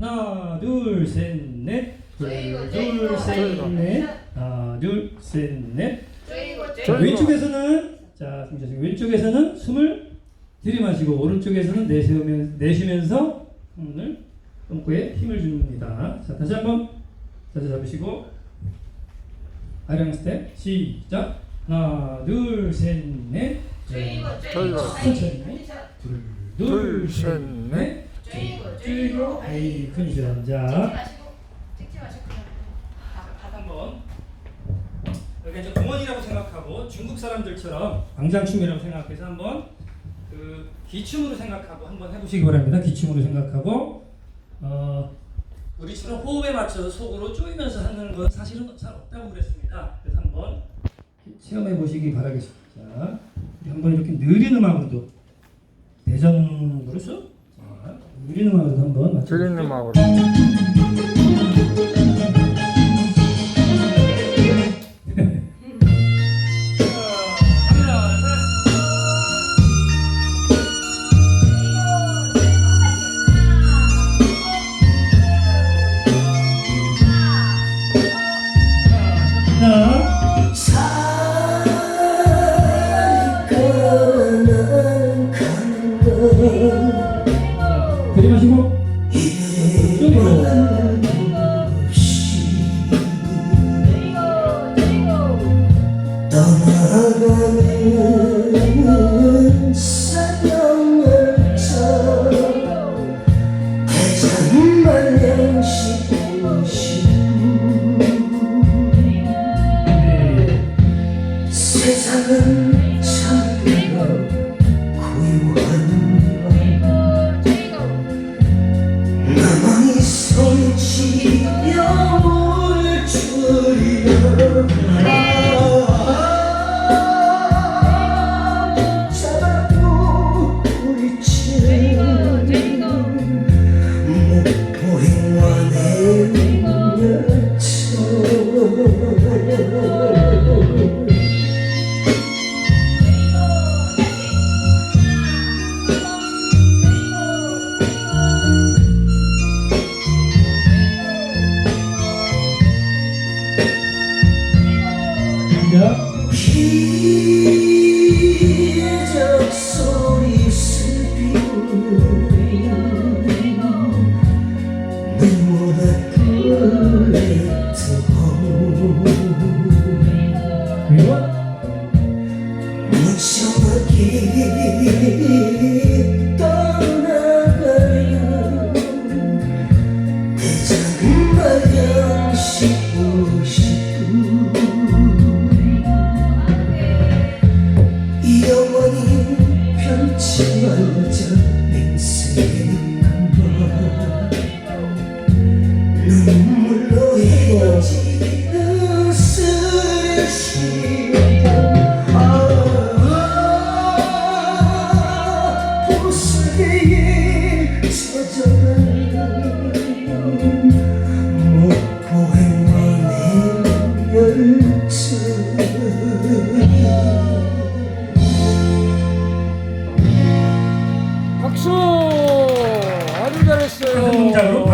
하나 둘 셋 넷. 둘셋넷. 하나 둘셋넷. 자, 왼쪽에서는 자 왼쪽에서는 숨을 들이마시고 오른쪽에서는 내쉬면, 내쉬면서 손을 똥꼬에 힘을 줍니다. 자 다시 한번 자세 잡으시고 아령 스텝 시작. 하나 둘 셋넷. 천천히. 둘셋넷 줄이고 아이 컨디션 자 한번 이렇게 이제 공원이라고 생각하고 중국 사람들처럼 광장춤이라고 생각해서 한번 그 기춤으로 생각하고 한번 해보시기 바랍니다. 기춤으로 생각하고 어 우리처럼 호흡에 맞춰서 속으로 쪼이면서 하는 건 사실은 잘 없다고 그랬습니다. 그래서 한번 체험해 보시기 바라겠습니다. 자, 우리 한번 이렇게 느린 음악으로도 대전 그렇죠? 음악으로도 한번 맞춰 드린 음악으로 떠나 shall forgive. 박수 아주 잘했어요.